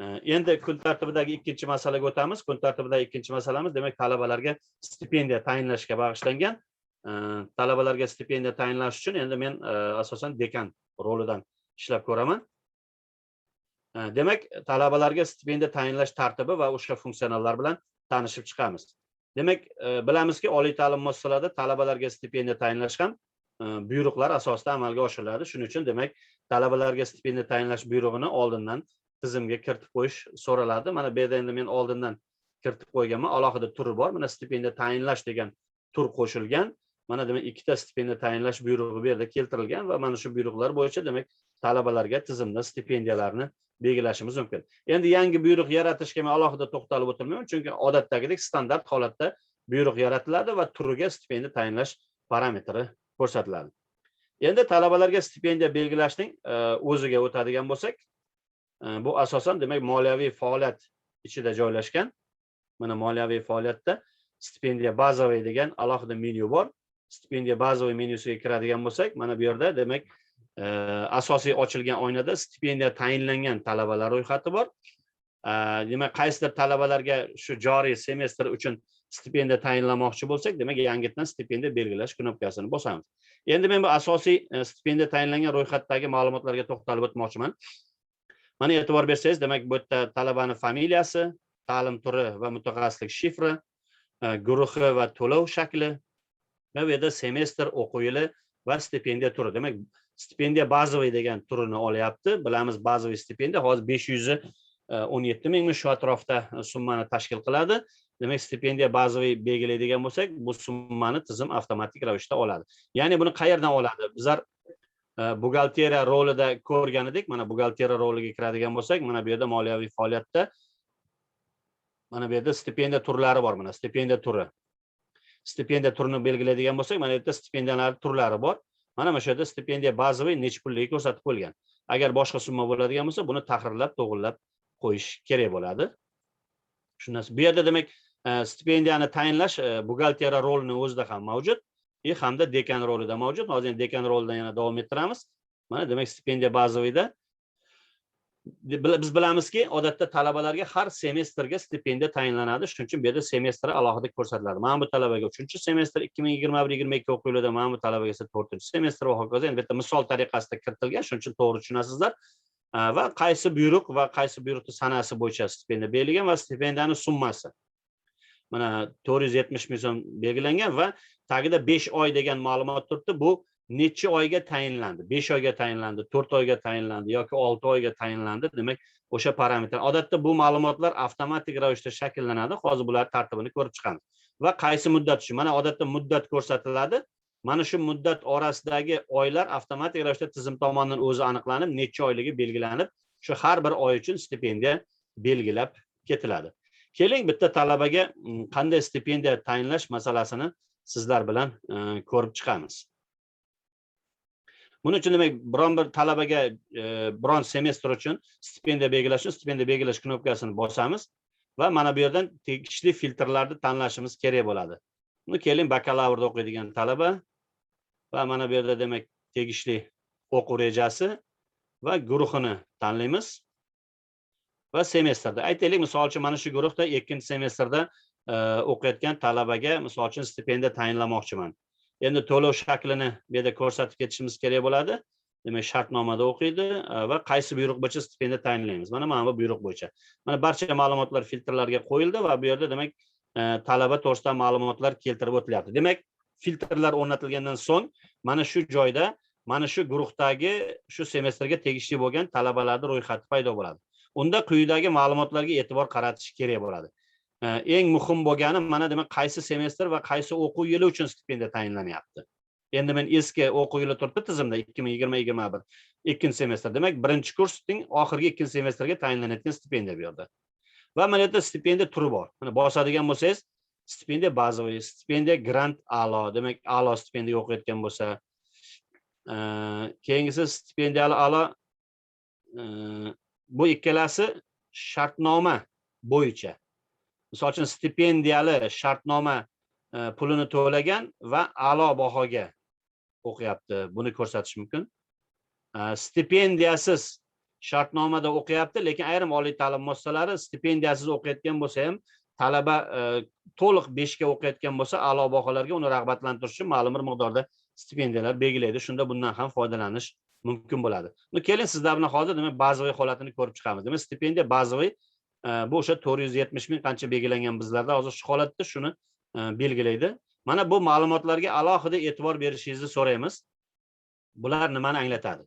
endi kun tartibidagi ikkinchi masalaga o'tamiz. Kun tartibidagi ikkinchi masalamiz demak talabalarga stipendiya tayinlashga bag'ishlangan. Talabalarga stipendiya tayinlash uchun endi men e, asosan dekan rolidan ishlab ko'raman. Demak talabalarga stipendiya tayinlash tartibi va o'sha funksionallar bilan tanishib chiqamiz. Demak e, bilamizki oliy ta'lim muassasalarida talabalarga stipendiya tayinlash ham e, buyruqlar asosida amalga oshiriladi. Shuning uchun demak talabalarga stipendiya tayinlash buyrug'ini oldindan tizimga kiritib qo'yish so'raladi. Mana bu yerda endi men oldindan kiritib qo'yganman. Alohida turi bor. Mana stipendiya tayinlash degan tur qo'shilgan. Mana demak ikkita stipendiya tayinlash buyrug'i bu yerda keltirilgan va mana shu buyruqlar bo'yicha demak talabalarga tizimda stipendiyalarni belgilashimiz mumkin. Endi yangi buyruq yaratishga men alohida to'xtalib o'tirmayman chunki odatdagidek standart holatda buyruq yaratiladi va turiga stipendiya tayinlash parametri ko'rsatiladi. Endi talabalarga stipendiya belgilashning e, o'ziga o'tadigan bo'lsak bu asosan demak moliyaviy faoliyat ichida joylashgan. Mana moliyaviy faoliyatda stipendiya bazaviy degan alohida menyu bor. Stipendiya bazaviy menyusiga kiradigan bo'lsak mana bu yerda demak e, asosiy ochilgan oynada stipendiya tayinlangan talabalar ro'yxati bor. E, demak qaysidir talabalarga shu joriy semestr uchun stipendiya tayinlamoqchi bo'lsak demak yangitdan stipendiya belgilash knopkasini bosamiz. Endi men bu asosiy e, stipendiya tayinlangan ro'yxatdagi ma'lumotlarga to'xtalib o'tmoqchiman. Mana e'tibor bersangiz demak bu yerda talabani familiyasi ta'lim turi va mutaxassislik shifri e, guruhi va to'lov shakli va bu yerda semestr o'quv yili va stipendiya turi. Demak stipendiya bazaviy degan turini olyapti. Bilamiz bazaviy stipendiya hozir besh yuzi e, o'n yetti mingmi shu atrofda e, summani tashkil qiladi. Demak stipendiya bazaviy belgilaydigan bo'lsak bu summani tizim avtomatik ravishda oladi. Ya'ni buni qayerdan oladi? Bizlar buxgalteriya rolida ko'rgan edik mana buxgalteriya roliga kiradigan bo'lsak mana bu yerda moliyaviy faoliyatda mana bu yerda stipendiya turlari bor. Mana stipendiya turi. Stipendiya turini belgilaydigan bo'lsak mana bu yerda stipendiyalar turlari bor. Mana mana shu yerda stipendiya bazaviy necha pulligi ko'rsatib qo'yilgan. Agar boshqa summa bo'ladigan bo'lsa buni tahrirlab to'g'irlab qo'yish kerak bo'ladi. Shundan bu yerda demak e, stipendiyani tayinlash e, buxgalteriya rolini o'zida ham mavjud. И hamda dekan rolida mavjud. Hozir endi dekan rolidan yana davom ettiramiz. Mana demak stipendiya bazoviyda biz bilamizki odatda talabalarga har semestrga stipendiya tayinlanadi. Shuning uchun bu yerda semestr alohida ko'rsatiladi. Mana bu talabaga uchinchi semestr ikki ming yigirma bir yigirma ikki o'quv yilida mana bu talabaga esa to'rtinchi semestr va hokazo. Endi bu yerda misol tariqasida kiritilgan. Shuning uchun to'g'ri tushunasizlar. Va qaysi buyruq va qaysi buyruqni sanasi bo'yicha stipendiya berilgan va stipendiyani summasi. Mana to'rt yuz yetmish ming so'm belgilangan va tagida besh oy degan ma'lumot turibdi. Bu necha oyga tayinlandi? Besh oyga tayinlandi to'rt oyga tayinlandi yoki olti oyga tayinlandi? Demak o'sha parametr. Odatda bu ma'lumotlar avtomatik ravishda shakllanadi. Hozir bular tartibini ko'rib chiqamiz. Va qaysi muddat uchun? Mana odatda muddat ko'rsatiladi. Mana shu muddat orasidagi oylar avtomatik ravishda tizim tomonidan o'zi aniqlanib necha oyligi belgilanib shu har bir oy uchun stipendiya belgilab ketiladi. Keling bitta talabaga mm, qanday stipendiya tayinlash masalasini sizlar bilan e, ko'rib chiqamiz. Buning uchun demak biron bir talabaga e, biron semestr uchun stipendiya belgilash uchun stipendiya belgilash knopkasini bosamiz va mana bu yerdan tegishli filtrlarni tanlashimiz kerak bo'ladi. Uni keling bakalavrda o'qiydigan talaba va mana bu yerda demak tegishli o'quv rejasi va guruhini tanlaymiz va semestrda. Aytaylik misol uchun mana shu guruhda ikkinchi semestrda E, o'qiyotgan talabaga misol uchun stipendiya tayinlamoqchiman. Endi to'lov shaklini bu yerda ko'rsatib ketishimiz kerak bo'ladi. Demak shartnomada o'qiydi e, va qaysi buyruq bo'yicha stipendiya tayinlaymiz? Mana mana bu buyruq bo'yicha. Mana barcha ma'lumotlar filtrlarga qo'yildi va bu yerda demak e, talaba to'g'risida ma'lumotlar keltirib o'tilyapti. Demak filtrlar o'rnatilgandan so'ng mana shu joyda mana shu guruhdagi shu semestrga tegishli bo'lgan talabalarni ro'yxati paydo bo'ladi. Unda quyidagi ma'lumotlarga e'tibor qaratish kerak bo'ladi. Eng muhim bo'lgani mana demak qaysi semestr va qaysi o'quv yili uchun stipendiya tayinlanyapti? Endi men eski o'quv yili turibdi tizimda ikki ming yigirma yigirma bir ikkinchi semestr. Demak birinchi kursning oxirgi ikkinchi semestrga tayinlanayotgan stipendiya bu yerda. Va mana yerda stipendiya turi bor. Mana bosadigan bo'lsangiz stipendiya bazaviy stipendiya grant a'lo demak a'lo stipendiya o'qiyotgan bo'lsa e, keyingisi stipendiyali a'lo e, bu ikkalasi shartnoma bo'yicha misol uchun stipendiyali shartnoma e, pulini to'lagan va a'lo bahoga o'qiyapti. Buni ko'rsatish mumkin. E, stipendiyasiz shartnomada o'qiyapti lekin ayrim oliy ta'lim muassasalari stipendiyasiz o'qiyotgan bo'lsa ham talaba e, to'liq beshga o'qiyotgan bo'lsa a'lo baholarga uni rag'batlantirish uchun ma'lum bir miqdorda stipendiyalar belgilaydi. Shunda bundan ham foydalanish mumkin bo'ladi. Keling sizlar bilan hozir demak bazaviy holatini ko'rib chiqamiz demak stipendiya bazaviy bu o'sha to'rt yuz yetmish ming qancha belgilangan bizlarda hozir shu holatda shuni e, belgilaydi. Mana bu ma'lumotlarga alohida e'tibor berishingizni so'raymiz. Bular nimani anglatadi.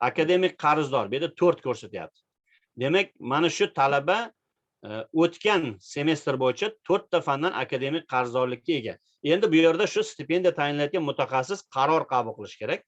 Akademik qarzdor bu yerda to'rt ko'rsatyapti. Demak mana shu talaba e, o'tgan semestr bo'yicha to'rtta fandan akademik qarzdorlikka ega. Endi bu yerda shu stipendiya tayinlayotgan mutaxassis qaror qabul qilishi kerak.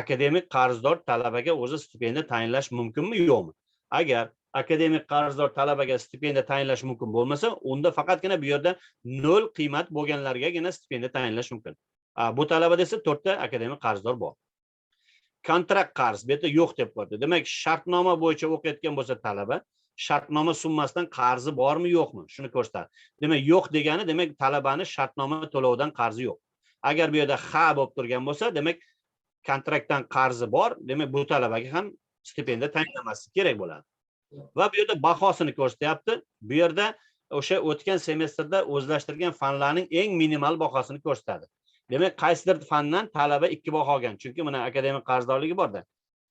Akademik qarzdor talabaga o'zi stipendiya tayinlash mumkinmi yo'qmi? Agar akademik qarzdor talabaga stipendiya tayinlash mumkin bo'lmasa unda faqatgina bu yerda nol qiymat bo'lganlargagina stipendiya tayinlash mumkin. Bu talabada esa to'rtta akademik qarzdor bor. Kontrakt qarz bu yerda yo'q deb qo'ydi demak shartnoma bo'yicha o'qiyotgan bo'lsa talaba shartnoma summasidan qarzi bormi yo'qmi? Shuni ko'rsatadi. Demak yo'q degani demak talabani shartnoma to'lovidan qarzi yo'q. Agar bu yerda ha bo'lib turgan bo'lsa demak kontraktdan qarzi bor. Demak bu talabaga ham stipendiya tayinlamaslik kerak bo'ladi. Va bu yerda bahosini ko'rsatyapti. Bu yerda o'sha o'tgan semestrda o'zlashtirgan fanlarning eng minimal bahosini ko'rsatadi. Demak qaysidir fandan talaba ikki baho olgan. Chunki mana akademik qarzdorligi borda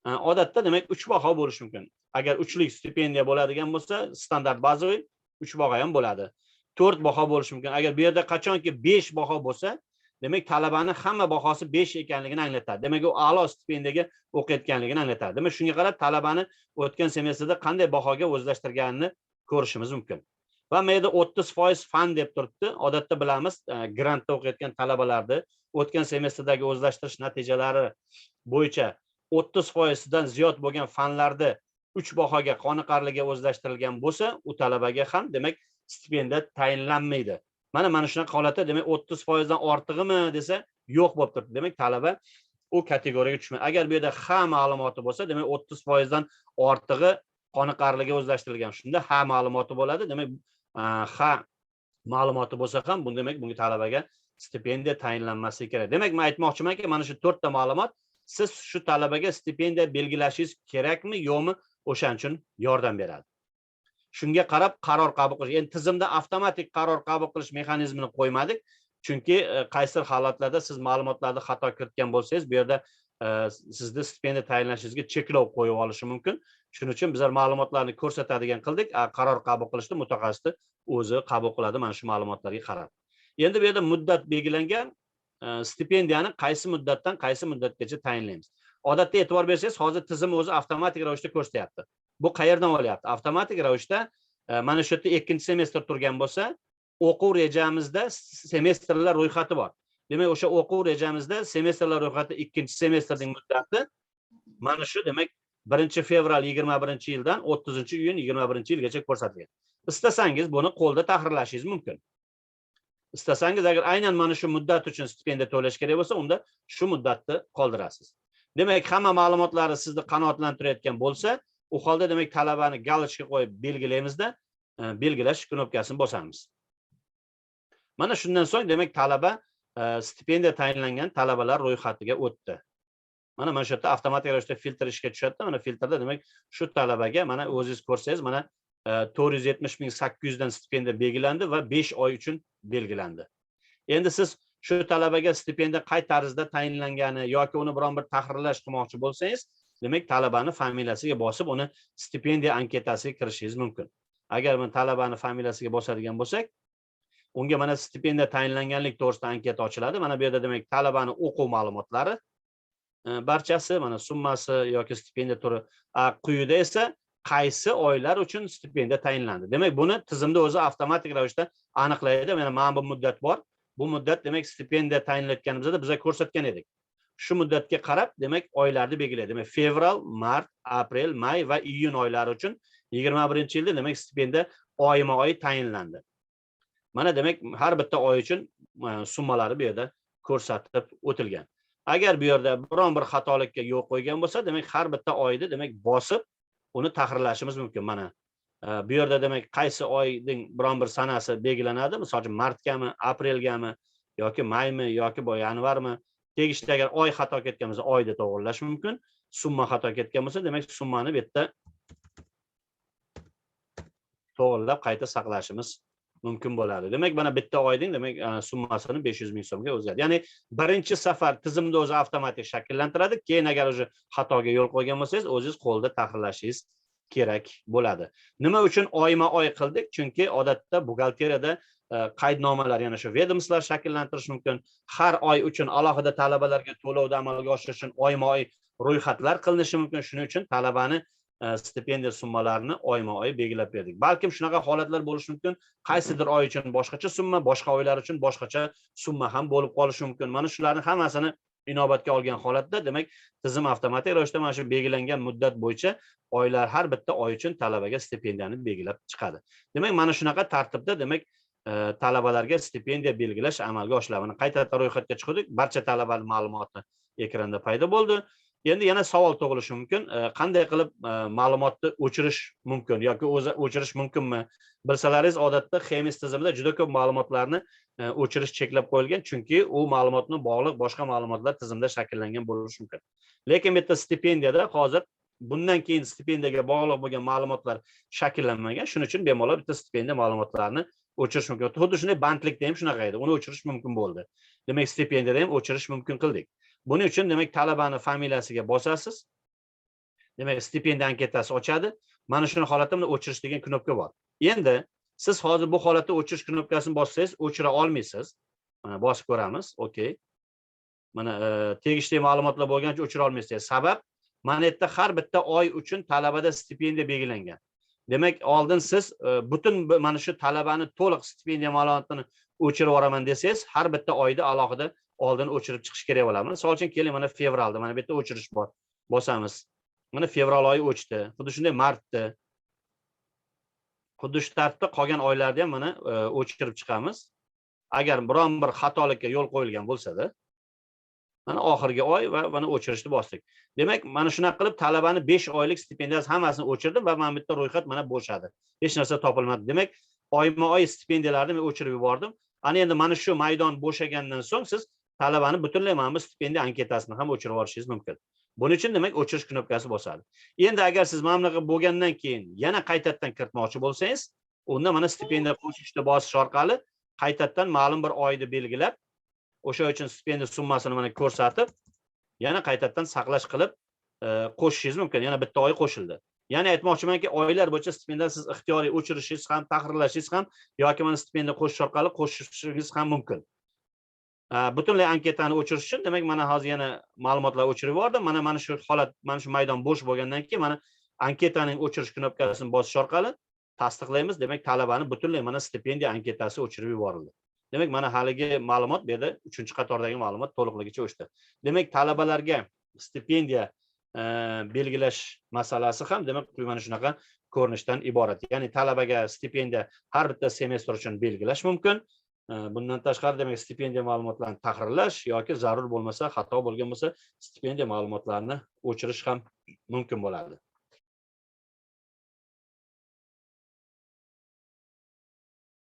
odatda demak uch baho bo'lishi mumkin. Agar uchlik stipendiya bo'ladigan bo'lsa standart bazaviy uch baho ham bo'ladi. To'rt baho bo'lishi mumkin. Agar bu yerda qachonki besh baho bo'lsa demak talabani hamma bahosi besh ekanligini anglatadi. Demak u a'lo stipendiyaga o'qiyotganligini anglatadi. Demak shunga qarab talabani o'tgan semestrda qanday bahoga o'zlashtirganini ko'rishimiz mumkin. Va mana yerda o'ttiz foiz fan deb turibdi. Odatda bilamiz e, grantda o'qiyotgan talabalarni o'tgan semestrdagi o'zlashtirish natijalari bo'yicha o'ttiz foizdan ziyod bo'lgan fanlarni uch bahoga qoniqarliga o'zlashtirilgan bo'lsa u talabaga ham demak stipendiya tayinlanmaydi. Mana mana shunaqa holatda demak o'ttiz foizdan ortig'imi desa yo'q bo'lib turibdi. Demak talaba u kategoriyaga tushmaydi agar bu yerda ha ma'lumoti bo'lsa demak o'ttiz foizdan ortig'i qoniqarliga o'zlashtirilgan. Shunda ha ma'lumoti bo'ladi. Demak ha ma'lumoti bo'lsa ham bu demak bunga talabaga stipendiya tayinlanmasligi kerak. Demak man aytmoqchimanki mana shu to'rtta ma'lumot siz shu talabaga stipendiya belgilashingiz kerakmi yo'qmi? O'shaning uchun yordam beradi. Shunga qarab qaror qabul qilish. Endi tizimda avtomatik qaror qabul qilish mexanizmini qo'ymadik. Chunki e, qaysidir holatlarda siz ma'lumotlarni xato kiritgan bo'lsangiz bu yerda e, sizni stipendiya tayinlashingizga cheklov qo'yib olishi mumkin. Shuning uchun bizlar ma'lumotlarni ko'rsatadigan qildik. Qaror qabul qilishni mutaxassisni o'zi qabul qiladi. Mana shu ma'lumotlarga qarab. Endi bu yerda muddat belgilangan e, stipendiyani qaysi muddatdan qaysi muddatgacha tayinlaymiz. Odatda e'tibor bersangiz hozir tizim o'zi avtomatik ravishda ko'rsatyapti. Bu qayerdan olyapti? Avtomatik ravishda e, mana shu yerda ikkinchi semestr turgan bo'lsa o'quv rejamizda semestrlar ro'yxati bor. Demak o'sha o'quv rejamizda semestrlar ro'yxati ikkinchi semestrning muddati mana shu demak birinchi fevral yigirma birinchi yildan o'ttizinchi iyun yigirma birinchi yilgacha ko'rsatilgan. Istasangiz buni qo'lda tahrirlashingiz mumkin. Istasangiz agar aynan mana shu muddat uchun stipendiya to'lash kerak bo'lsa unda shu muddatni qoldirasiz. Demak hamma ma'lumotlari sizni qanoatlantirayotgan bo'lsa u holda demak talabani galochka qo'yib belgilaymizda e, belgilash knopkasini bosamiz. Mana shundan so'ng demak talaba e, stipendiya tayinlangan talabalar ro'yxatiga o'tdi. Mana mana shu yerda avtomatik ravishda filtr ishga tushadida mana filtrda demak shu talabaga mana o'zingiz ko'rsangiz mana e, to'rt yuz yetmish ming sakkiz yuzdan stipendiya belgilandi va besh oy uchun belgilandi. Endi siz shu talabaga stipendiya qay tarzda tayinlangani yoki uni biron bir tahrirlash qilmoqchi bo'lsangiz demak talabani familiyasiga bosib uni stipendiya anketasiga kirishingiz mumkin. Agar mana talabani familiyasiga bosadigan bo'lsak unga mana stipendiya tayinlanganlik to'g'risida anketa ochiladi. Mana bu yerda demak talabani o'quv ma'lumotlari e, barchasi mana summasi yoki stipendiya turi quyida esa qaysi oylar uchun stipendiya tayinlandi. Demak buni tizimda o'zi avtomatik ravishda aniqlaydi. Mana mana bu muddat bor. Bu muddat demak stipendiya tayinlayotganimizda biza ko'rsatgan edik. Shu muddatga qarab demak oylarni belgiladi demak fevral mart aprel may va iyun oylari uchun yigirma birinchi yilda demak stipendiya oyma oy tayinlandi. Mana demak har bitta oy uchun e, summalari bu yerda ko'rsatib o'tilgan. Agar bu yerda biron bir xatolikka yo'l qo'ygan bo'lsa demak har bitta oyni demak bosib uni tahrirlashimiz mumkin. Mana e, bu yerda demak qaysi oyning biron bir sanasi belgilanadi misol uchun martgami aprelgami yoki maymi yoki yanvarmi tegishli agar oy xato ketgan bo'lsa oyda to'g'irlash mumkin. Summa xato ketgan bo'lsa demak summani bu yerda to'g'irlab qayta saqlashimiz mumkin bo'ladi. Demak mana bitta oyning demak summasini besh yuz ming so'mga o'zgardi. Ya'ni birinchi safar tizimni o'zi avtomatik shakllantiradi keyin agar уже xatoga yo'l qo'ygan bo'lsangiz o'zingiz qo'lda tahrirlashingiz kerak bo'ladi. Nima uchun oyma oy qildik? Chunki odatda buxgalteriyada Э, qaydnomalar yana shu vedomstlar shakllantirish mumkin. Har oy uchun alohida talabalarga to'lovni amalga oshirish uchun oyma oy ro'yxatlar qilinishi mumkin. Shuning uchun talabani e, stipendiya summalarini oyma oy belgilab berdik. Balkim shunaqa holatlar bo'lishi mumkin. Qaysidir oy uchun boshqacha summa boshqa oylar uchun boshqacha summa ham bo'lib qolishi mumkin. Mana shularni hammasini inobatga olgan holatda demak tizim avtomatik ravishda mana shu belgilangan muddat bo'yicha oylar har bitta oy uchun talabaga stipendiyani belgilab chiqadi. Demak mana shunaqa tartibda demak E, talabalarga stipendiya belgilash amalga oshiradi mana qaytadan ro'yxatga chiqdik barcha talabalar ma'lumoti ekranda paydo bo'ldi. Endi yana savol tug'ilishi mumkin. E, qanday qilib e, ma'lumotni o'chirish mumkin yoki o'zi o'chirish mumkinmi? Bilsalaringiz odatda xemis tizimida juda ko'p ma'lumotlarni o'chirish cheklab qo'yilgan chunki u ma'lumotni bog'liq boshqa ma'lumotlar tizimda shakllangan bo'lishi mumkin. Lekin bu yerda stipendiyada hozir bundan keyin stipendiyaga bog'liq bo'lgan ma'lumotlar shakllanmagan. Shuning uchun bemalol bitta stipendiya ma'lumotlarini o'chirish mumkin. Xuddi shunday bandlikda ham shunaqa edi uni o'chirish mumkin bo'ldi. Demak stipendiyada ham o'chirish mumkin qildik. Buning uchun demak talabani familiyasiga bosasiz. Demak stipendiya anketasi ochadi. Mana shuni holatda mana o'chirish degan knopka bor. Endi siz hozir bu holatda o'chirish knopkasini bossangiz o'chira olmaysiz. Mana bosib ko'ramiz. Okey mana e, tegishli ma'lumotlar bo'lgani uchun o'chira olmaysiz. Sabab mana bu yerda har bitta oy uchun talabada stipendiya belgilangan. Demak oldin siz e, butun mana shu talabani to'liq stipendiya ma'lumotini o'chirib yuboraman desangiz har bitta oyda alohida oldin o'chirib chiqish kerak bo'ladi. Misol uchun keling mana fevralda mana bu yerda o'chirish bor bosamiz. Mana fevral oyi o'chdi xuddi shunday martda. Xuddi shu tartibda qolgan oylarda ham mana e, o'chirib chiqamiz. Agar biron bir xatolikka yo'l qo'yilgan bo'lsada mana oxirgi oy va mana o'chirishni bosdik. Demak mana shunaqa qilib talabani besh oylik stipendiyasi hammasini o'chirdim va mana bu yerda ro'yxat mana bo'shadi hech narsa topilmadi. Demak oyma oy stipendiyalarni men o'chirib yubordim. Ana endi mana shu maydon bo'shagandan so'ng siz talabani butunlay mana bu stipendiya anketasini ham o'chirib yuborishingiz mumkin. Buning uchun demak o'chirish knopkasi bosadi. Endi agar siz mana bunaqa bo'lgandan keyin yana qaytadan kiritmoqchi bo'lsangiz unda mana stipendiya qo'shishni bosish orqali qaytadan ma'lum bir oyni belgilab o'sha uchun stipendiya summasini mana ko'rsatib yana qaytadan saqlash qilib e, qo'shishingiz mumkin. Yana bitta oy qo'shildi. Ya'ni aytmoqchimanki oylar bo'yicha stipendiyani siz ixtiyoriy o'chirishingiz ham tahrirlashingiz ham yoki mana stipendiya qo'shish orqali qo'shishingiz ham mumkin. E, butunlay anketani o'chirish uchun demak mana hozir yana ma'lumotlar o'chirib yubordim. Mana mana shu holat mana shu maydon bo'sh bo'lgandan keyin mana anketaning o'chirish knopkasini bosish orqali tasdiqlaymiz. Demak talabani butunlay mana stipendiya anketasi o'chirib yuborildi. Demak mana haligi ma'lumot bu yerda uchinchi qatordagi ma'lumot to'liqligicha o'chdi. Demak talabalarga stipendiya e, belgilash masalasi ham demak mana shunaqa ko'rinishdan iborat. Ya'ni talabaga stipendiya har bitta semestr uchun belgilash mumkin. E, bundan tashqari demak stipendiya ma'lumotlarini tahrirlash yoki zarur bo'lmasa xato bo'lgan bo'lsa stipendiya ma'lumotlarini o'chirish ham mumkin bo'ladi.